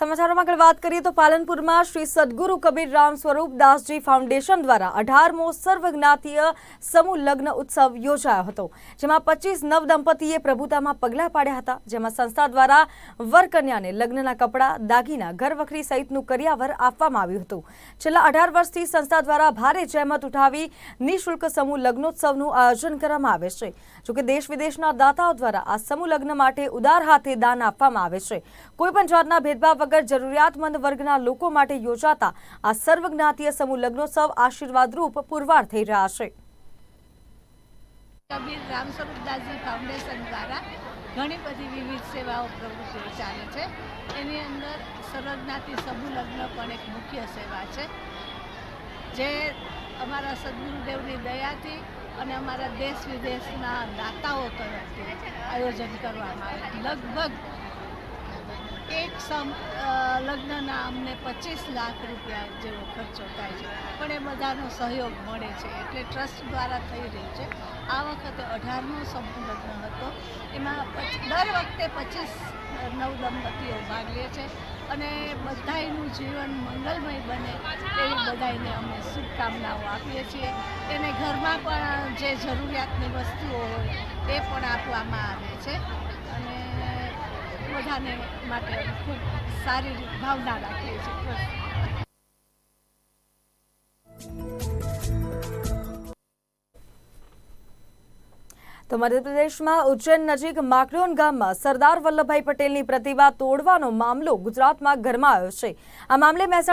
સમાચારોમાં આગળ વાત કરીએ તો પાલનપુરમાં શ્રી સદગુરુ કબીર રામ સ્વરૂપ દાસજી ફાઉન્ડેશન દ્વારા અઢારમો સર્વજ્ઞાતીય સમૂહ લગ્ન ઉત્સવ યોજાયો હતો, જેમાં પચીસ નવ દંપતીએ પ્રભુતામાં પગલાં પાડ્યા હતા, જેમાં સંસ્થા દ્વારા વરકન્યાને લગ્નના કપડાં, દાગીના, ઘરવખરી સહિતનું કરિયાવર આપવામાં આવ્યું હતું. છેલ્લા અઢાર વર્ષથી સંસ્થા દ્વારા ભારે જહેમત ઉઠાવી નિઃશુલ્ક સમૂહ લગ્નોત્સવનું આયોજન કરવામાં આવે છે. જોકે દેશ વિદેશના દાતાઓ દ્વારા આ સમૂહ લગ્ન માટે ઉદાર હાથે દાન આપવામાં આવે છે. કોઈપણ જાતના ભેદભાવ વગર જરૂરિયાતમંદ વર્ગના લોકો માટે યોજાતા આ સર્વજ્ઞાતીય સમૂહ લગ્નોત્સવ આશીર્વાદરૂપ પુરવાર થઈ રહ્યા છે. કબીર રામસ્વરૂપદાસજી ફાઉન્ડેશન દ્વારા ઘણી બધી વિવિધ સેવાઓ પ્રવૃત્તિઓ ચાલે છે. એની અંદર સર્વજ્ઞાતિ સમૂહ લગ્ન પણ એક મુખ્ય સેવા છે. જે અમારા સદગુરુદેવની દયાથી અને અમારા દેશ વિદેશના દાતાઓ તરફથી આયોજન કરવામાં આવે. લગભગ એક સમ લગ્નના અમને પચીસ લાખ રૂપિયા જેવો ખર્ચો થાય છે. પણ એ બધાનો સહયોગ મળે છે, એટલે ટ્રસ્ટ દ્વારા થઈ રહ્યું છે. આ વખતે અઢારમો સમૂહ લગ્ન હતો. એમાં દર વખતે પચીસ નવ દંપતીઓ ભાગ લે છે અને બધાયનું જીવન મંગલમય બને એવી બધાયને અમે શુભકામનાઓ આપીએ છીએ. એને ઘરમાં પણ જે જરૂરિયાતની વસ્તુઓ હોય એ પણ આપવામાં આવે છે. બધાને માટે ખૂબ સારી ભાવના રાખીએ છીએ. તો મધ્યપ્રદેશમાં ઉજ્જૈન નજીક માકડોન ગામમાં સરદાર વલ્લભભાઈ પટેલની પ્રતિભા તોડવાનો મામલો ગુજરાતમાં ગરમાયો છે. આ મામલે મહેસાણા